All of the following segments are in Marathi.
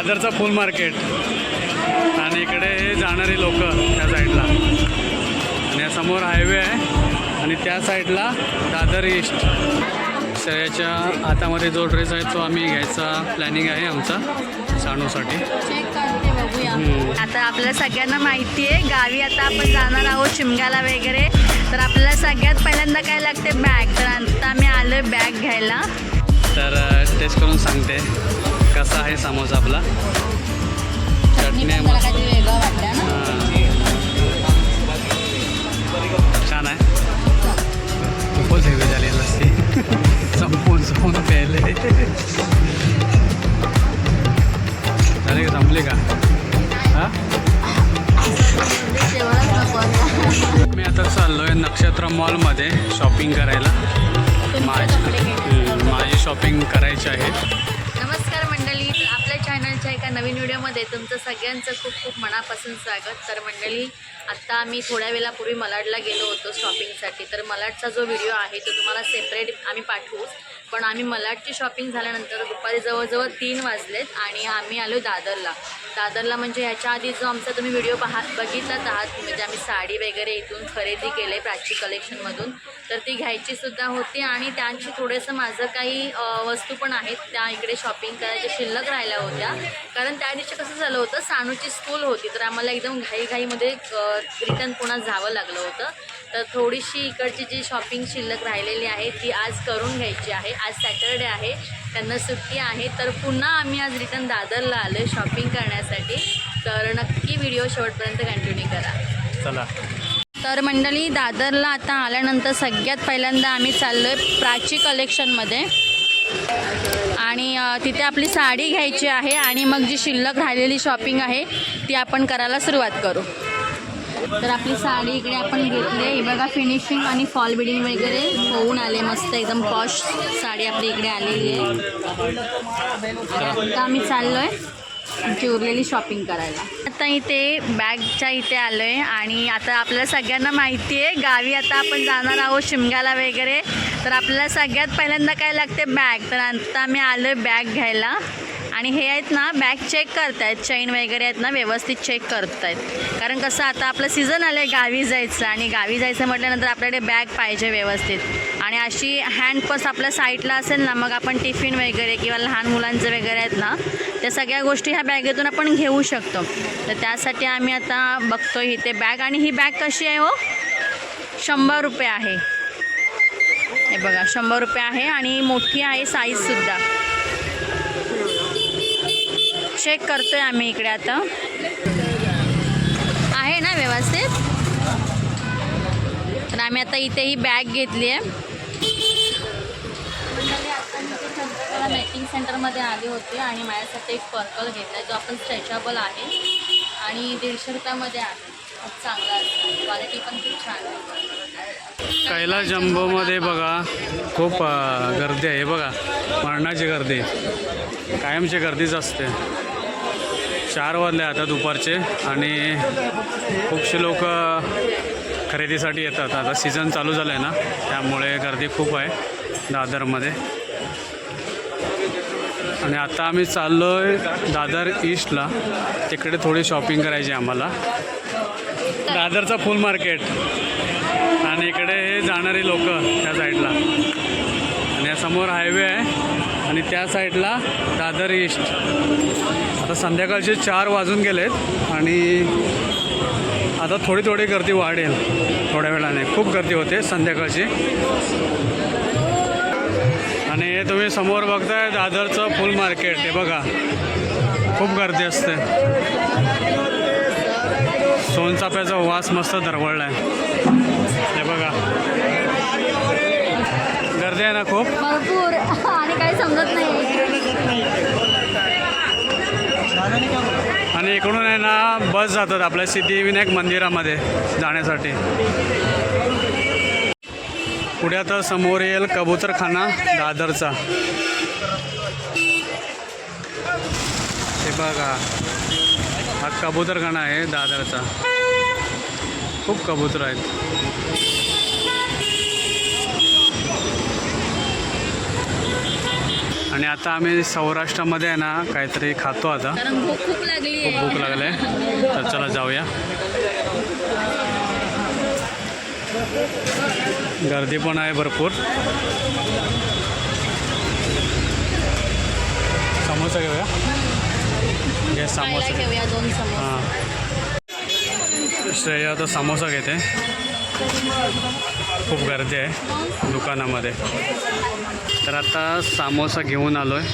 दादरचा फुल मार्केट. आणि इकडे हे जाणारी लोक त्या साईडला. आणि या समोर हायवे आहे. आणि त्या साईडला दादर ईस्ट. सगळ्याच्या हातामध्ये जो ड्रेस आहे तो आम्ही घ्यायचा प्लॅनिंग आहे आमचा साणूसाठी. आता आपल्या सगळ्यांना माहिती आहे गावी आता आपण जाणार आहोत शिमग्याला वगैरे. तर आपल्याला सगळ्यात पहिल्यांदा काय लागते? बॅग. तर आता आम्ही आलोय बॅग घ्यायला. तर टेस्ट करून सांगते. कसा आहे समोसा आपला? हां. छान आहे. खूपच हेवी झाली लस्सी संपून संपून प्यायले. झाले का? संपली का? हां. मी आता चाललो आहे नक्षत्र मॉलमध्ये शॉपिंग करायला. माझी माझी शॉपिंग करायची आहे. नवीन व्हिडिओमध्ये तुमचं सगळ्यांचं खूप खूप मनापासून स्वागत. तर मंडळी आत्ता आम्ही थोड्या वेळापूर्वी मलाडला गेलो होतो शॉपिंगसाठी. तर मलाडचा जो व्हिडिओ आहे तो तुम्हाला सेपरेट आम्ही पाठवू. पण आम्ही मलाडची शॉपिंग झाल्यानंतर दुपारी जवळजवळ तीन वाजलेत आणि आम्ही आलो दादरला. दादरला म्हणजे ह्याच्या आधी जो आमचा तुम्ही व्हिडिओ पाहा बघितलाच आहात म्हणजे आम्ही साडी वगैरे इथून खरेदी केले प्राची कलेक्शनमधून. तर ती घ्यायचीसुद्धा होती आणि त्यांची थोडंसं माझं काही वस्तू पण आहेत त्या इकडे शॉपिंग करायच्या शिल्लक राहिल्या होत्या. कारण त्या दिवशी कसं झालं होतं सानूची स्कूल होती तर आम्हाला एकदम घाईघाईमध्ये रिटर्न पुन्हा जावं लागलं होतं. तर थोडीशी इकडची जी शॉपिंग शिल्लक राहिलेली आहे ती आज करून घ्यायची आहे. आज सॅटरडे आहे त्यांना सुट्टी आहे. तर पुन्हा आम्ही आज रिटर्न दादरला आलो शॉपिंग करण्यासाठी. तर नक्की व्हिडिओ शेवटपर्यंत कंटिन्यू करा. चला. तर मंडळी दादरला आता आल्यानंतर सगळ्यात पहिल्यांदा आम्ही चाललो आहे प्राची कलेक्शनमध्ये आणि तिथे आपली साडी घ्यायची आहे आणि मग जी शिल्लक राहिलेली शॉपिंग आहे ती आपण करायला सुरुवात करू. तर आपली साडी इकडे आपण घेतली आहे. बघा फिनिशिंग आणि फॉल बिडिंग वगैरे होऊन आले मस्त. एकदम पॉश साडी आपली इकडे आलेली आहे. आता आम्ही चाललो आहे आमची उरलेली शॉपिंग करायला. आता इथे बॅगच्या इथे आलो आहे आणि आता आपल्याला सगळ्यांना माहिती आहे गावी आता आपण जाणार आहोत शिमग्याला वगैरे. तर आपल्याला सगळ्यात पहिल्यांदा काय लागते? बॅग. तर आता आम्ही आलो आहे बॅग घ्यायला. आणि हे आहेत ना बॅग चेक करतायत. चैन वगैरे आहेत ना व्यवस्थित चेक करतायत. कारण कसं आता आपलं सीझन आलं आहे गावी जायचं. आणि गावी जायचं म्हटल्यानंतर आपल्याकडे बॅग पाहिजे व्यवस्थित. आणि अशी हँड आपल्या साईडला असेल ना मग आपण टिफिन वगैरे किंवा लहान मुलांचं वगैरे आहेत ना त्या सगळ्या गोष्टी ह्या बॅगेतून आपण घेऊ शकतो. तर त्यासाठी आम्ही आता बघतो इथे बॅग. आणि ही बॅग कशी आहे हो? शंभर रुपये आहे. हे बघा शंभर रुपये आहे आणि मोठी आहे साईजसुद्धा चेक करतोय आम्ही इकडे आता. आहे ना व्यवस्थित? तर आम्ही आता इथे ही बॅग घेतली आहे. मेकिंग सेंटरमध्ये आली होती आणि माझ्यासाठी एक पर्कल घेतला आहे जो आपण स्ट्रेचेबल आहे आणि दीडशे रुपयामध्ये आहे. खूप चांगला असतो क्वालिटी पण खूप छान आहे. कैलास जम्बोमध्ये बघा खूप गर्दी आहे. बघा मरणाची गर्दी. कायमची गर्दीच असते. चार वाजले आता दुपारचे आणि खूपशे लोक खरेदीसाठी येतात. आता सीझन चालू झालं आहे ना त्यामुळे गर्दी खूप आहे दादरमध्ये. आणि आता आम्ही चाललो आहे दादर ईस्टला तिकडे थोडी शॉपिंग करायची आहे आम्हाला. दादरचा फुल मार्केट आणि इकडे हे जाणारी लोक त्या साईडला आणि या समोर हायवे आहे आणि त्या साईडला दादर ईस्ट आता संध्याकाळचे चार वाजून गेलेत आणि आता थोडी थोडी गर्दी वाढेल थोड्या वेळाने. खूप गर्दी होते संध्याकाळची. आणि हे तुम्ही समोर बघताय दादरचं फुल मार्केट हे बघा. खूप गर्दी असते. सोनचाफ्याचा वास मस्त दरवळला आहे हे बघा. गर्दी आहे ना खूप? भरपूर. आणि काही समजत नाही. आणि इकडून आहे ना बस जातात आपल्या सिद्धिविनायक मंदिरामध्ये जाण्यासाठी. पुढे आता समोर येईल कबूतरखाना दादरचा. हे बघा हा कबूतरखाना आहे दादरचा. खूप कबूतर आहेत. आणि आता आम्ही सौराष्ट्रामध्ये आहे ना काहीतरी खातो आता. कारण भूक खूप लागली खूप आहे. भूक लागले तर चला जाऊया. गर्दी पण आहे भरपूर. समोसा घेऊया. घे समोसा. घेऊया दोन समोसे. हां. श्रेय आता समोसा घेते. खूप गर्दी आहे दुकानामध्ये. तर आता समोसा घेऊन आलो आहे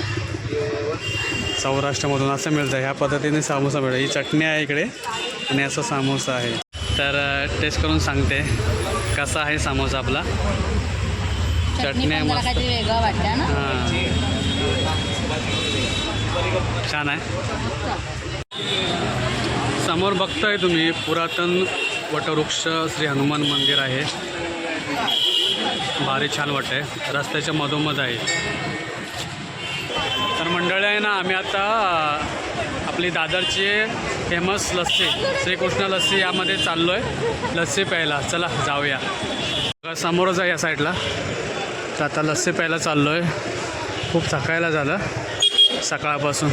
सौराष्ट्रामधून असं मिळतं ह्या पद्धतीने समोसा मिळतो. ही चटणी आहे इकडे आणि असा समोसा आहे. तर टेस्ट करून सांगते कसा आहे समोसा आपला. चटणी हां. छान आहे. समोर बघताय तुम्ही पुरातन वटवृक्ष श्री हनुमान मंदिर आहे. भारी छान वाटतंय. रस्त्याच्या मधोमध आहे. तर मंडळी आहे ना आम्ही आता आपली दादरची फेमस लस्सी श्रीकृष्ण लस्सी यामध्ये चाललो आहे लस्सी प्यायला. चला जाऊया. समोरच आहे या साईडला. तर आता लस्सी प्यायला चाललो आहे खूप थकायला झालं सकाळपासून.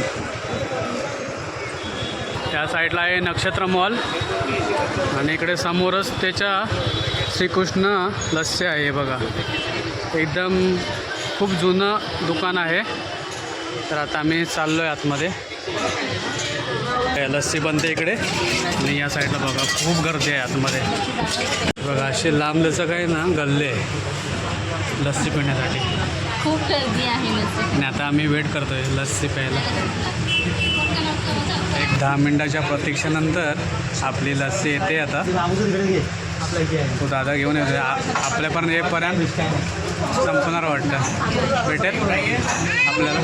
त्या साईडला आहे नक्षत्र मॉल. आणि इकडे समोरच त्याच्या श्रीकृष्ण लस्सी आहे हे बघा. एकदम खूप जुनं दुकान आहे. तर आता आम्ही चाललो आहे आतमध्ये लस्सी बनते इकडे. आणि या साईडला बघा खूप गर्दी आहे आतमध्ये. बघा असे लांब लचक आहे ना गल्ले आहे. लस्सी पिण्यासाठी. खूप गर्दी आहे आणि आता आम्ही वेट करतोय लस्सी प्यायला. एक दहा मिनिटाच्या प्रतीक्षेनंतर आपली लस्सी येते आता. तो दादा घेऊन येतो आपल्या आपल्यापर्यंत येईपर्यंत संपणार वाटतं. भेटेल? आपल्याला?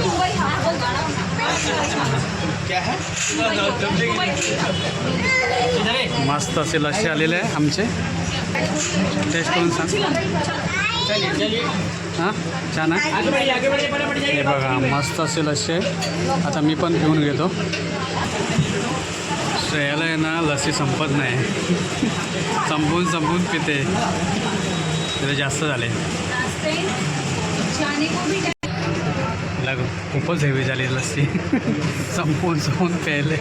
मस्त असे लस्सी आलेले आहे आमचे. टेस्ट करून सांग. हां? छान आहे. हे बघा मस्त असे लस्सी आता मी पण घेऊन घेतो. श्रेयाला आहे ना लस्सी संपत नाही. संपून संपून पिते. तिथे जास्त झाले. खूपच हेवी झाली लस्सी. संपून संपून प्यायले.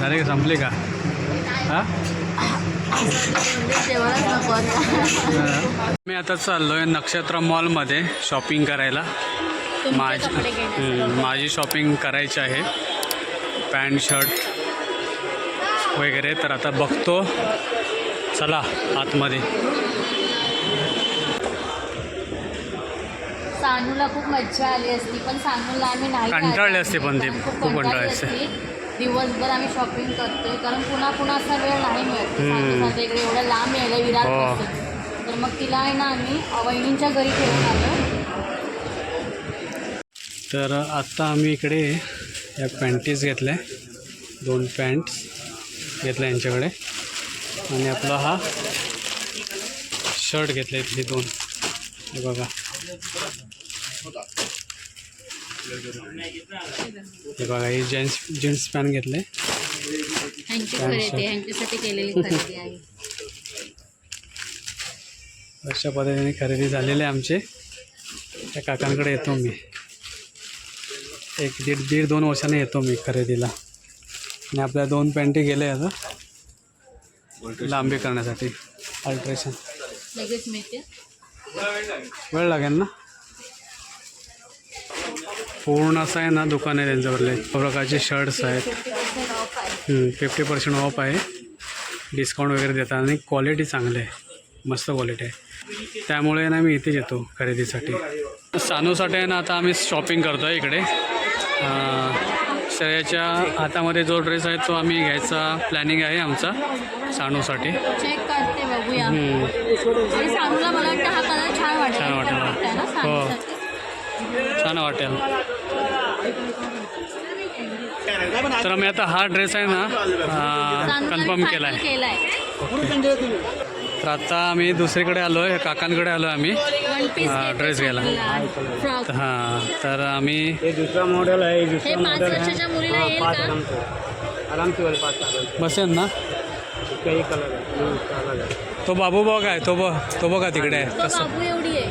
झाले का? संपली का? हां? मी आता चाललो आहे नक्षत्र मॉलमध्ये शॉपिंग करायला. माझी माझी शॉपिंग करायची आहे. पॅन्ट शर्ट वगैरे. तर आता बघतो. चला आतमध्ये. सानूला खूप मज्जा आली असती पण सानूला आम्ही नाही कंटाळली. असते पण ती, खूप कंटाळली असते. दिवसभर आम्ही शॉपिंग करतोय कारण पुन्हा पुन्हा असा वेळ नाही मिळत. इकडे एवढं लांब यायला विराट हो. तर मग तिला आहे ना आम्ही वहिनींच्या घरी ठेवून आलो. तर आत्ता आम्ही इकडे या पॅन्टीज घेतल्या दोन पॅन्ट्स घेतल्या यांच्याकडे. आणि आपला हा शर्ट घेतले इथले दोन. हे बघा. हे बघा हे जेंट्स जीन्स पॅन्ट घेतले. अशा पद्धतीने खरेदी झालेली आमचे. त्या काकांकडे येतो मी. एक दीड दीड दोन वर्षाने येतो मी खरेदीला. आणि आपल्या दोन पॅन्टी गेले आता. लांबी करण्यासाठी. अल्ट्रेशन वेळ लागेल ना? पूर्ण असं आहे ना दुकान आहे त्यांच्यावरले. प्रकारचे शर्ट्स आहेत. फिफ्टी पर्सेंट ऑफ आहे. डिस्काउंट वगैरे देतात आणि क्वालिटी चांगली आहे. मस्त क्वालिटी आहे. त्यामुळे ना मी इथेच येतो खरेदीसाठी. सानूसाठी आहे ना आता आम्ही शॉपिंग करतो आहे इकडे. अं, श्रेयाच्या हातामध्ये जो ड्रेस आहे तो आम्ही घ्यायचा प्लॅनिंग आहे आमचा सानूसाठी. चेक करते बघूया. हम्म. आणि सानूला मला वाटतं हा कलर छान वाटेल. हो. छान वाटेल. तर आम्ही आता हा ड्रेस आहे ना कन्फर्म केला आहे केलाय. तर आता आम्ही दुसरीकडे आलो आहे काकांकडे आलो आहे आम्ही हा, dress घ्यायला. हां तर आम्ही ये दूसरा मॉडल है हे है हाँ, साल बसेल ना? है है तो बाबू बघ आहे तो बघ तो बघा तिकडे. आहे तो कसं? बाबू एवढी आहे.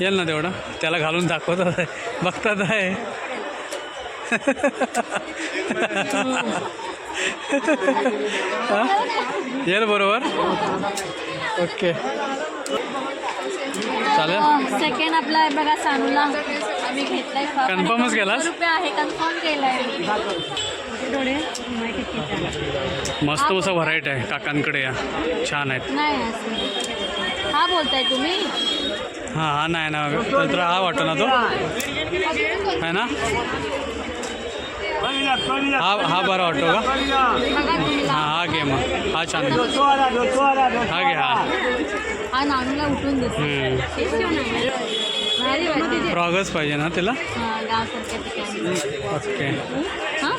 येईल ना तेवढं? त्याला घालून दाखवतात आहे. बघतात आहे. येईल बरोबर? ओके. चालेल. सेकंड आपला आहे बघा सानूला. आम्ही घेतलाय केलास? रुपये आहे कन्फर्म केलाय. मस्त असं व्हरायटी आहे काकांकडे या. छान आहेत. नाही असं हा बोलताय तुम्ही? हां हा नाही ना तर हा वाटतो ना तो? आहे ना? हा हा बरा वाटतो का? हां हा घे मग. हा छान. हा घे हा. हा नानूला उठून फ्रॉगच पाहिजे ना तिला? हा, ओके हा?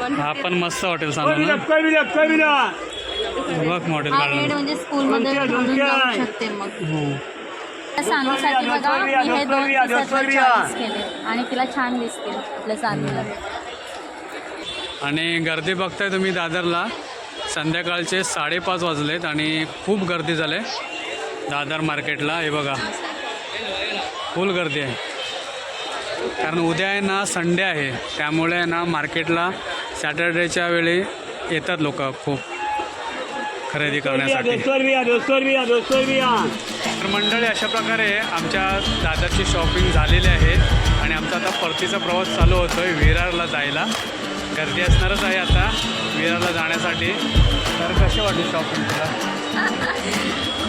पण हा मस्त वाटेल सांगू बघ मॉडेल म्हणजे स्कूलमध्ये मग. बघा मी हे दोन केले आणि तिला छान दिसतील आपल्या सानूला. आणि गर्दी बघताय तुम्ही दादरला. संध्याकाळचे साडेपाच वाजलेत आणि खूप गर्दी झाले. दादर मार्केटला हे बघा. फुल गर्दी आहे. कारण उद्या आहे ना संडे आहे. त्यामुळे ना मार्केटला सॅटर्डेच्या वेळी येतात लोक खूप खरेदी करण्यासाठी. तर मंडळी अशा प्रकारे आमच्या दादरची शॉपिंग झालेली आहे. आणि आमचा आता परतीचा प्रवास चालू होतो आहे विरारला जायला. गर्दी असणारच आहे आता. विरारला जाण्यासाठी. तर कसे वाटले शॉपिंग तुला?